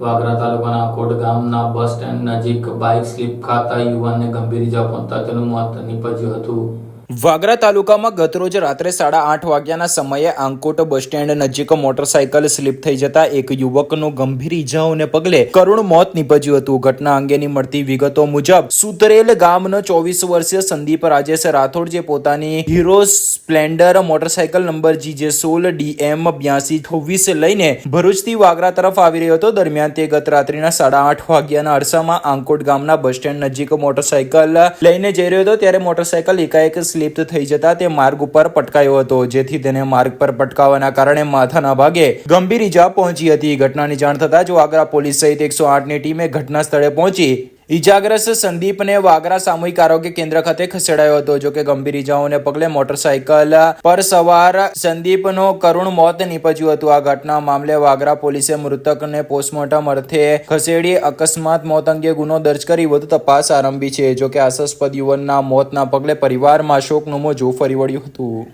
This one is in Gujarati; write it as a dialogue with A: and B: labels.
A: વાગરા તાલુકાના કોટ ગામના બસ સ્ટેન્ડ નજીક બાઇક સ્લીપ ખાતા યુવાનને ગંભીર ઇજા પહોંચતા તેનું મોત નીપજ્યું હતું.
B: વાગરા તાલુકામાં ગતરોજ રાત્રે સાડા આઠ વાગ્યાના સમયે આંકોટ બસ સ્ટેન્ડ નજીક મોટરસાયકલ સ્લીપ થઈ જતા એક યુવકનું ગંભીર ઈજાઓને પગલે કરુણ મોત નીપજ્યું હતું. ઘટના અંગેની મળતી વિગતો મુજબ, સુતરેલ ગામનો ચોવીસ વર્ષીય સંદીપ રાજેશ રાઠોડ જે પોતાની Hero Splendor motorcycle number GJ સોળ ડીએમ બ્યાસી છવ્વીસ લઈને ભરૂચથી વાગરા તરફ આવી રહ્યો હતો. દરમિયાન તે ગત રાત્રિના સાડા આઠ વાગ્યાના અરસામાં આંકોટ ગામના બસ સ્ટેન્ડ નજીક મોટરસાયકલ લઈને જઈ રહ્યો હતો. ત્યારે મોટરસાયકલ એકાએક સ્લીપ થઈ જતા તે માર્ગ ઉપર પટકાયો હતો, જેથી તેને માર્ગ પર પટકાવાના કારણે માથાના ભાગે ગંભીર ઈજા પહોંચી હતી. ઘટનાની જાણ થતાં જ વાગરા પોલીસ સહિત એકસો આઠની ટીમે ઘટના સ્થળે પહોંચી ઈજાગ્રસ્ત સંદીપને વાગરા સામૂહિક આરોગ્ય કેન્દ્ર ખાતે ખસેડાયો હતો જો કે ગંભીર ઈજાઓને પગલે મોટરસાયકલ પર સવાર સંદીપનો કરુણ મોત નીપજ્યું હતું. આ ઘટના મામલે વાગરા પોલીસે મૃતકને પોસ્ટમોર્ટમ અર્થે ખસેડી અકસ્માત મોત અંગે ગુનો દર્જ કરી વધુ તપાસ આરંભી છે જો કે આશાસ્પદ યુવાનના મોતના પગલે પરિવારમાં શોકનું મોજું ફરી વળ્યું હતું.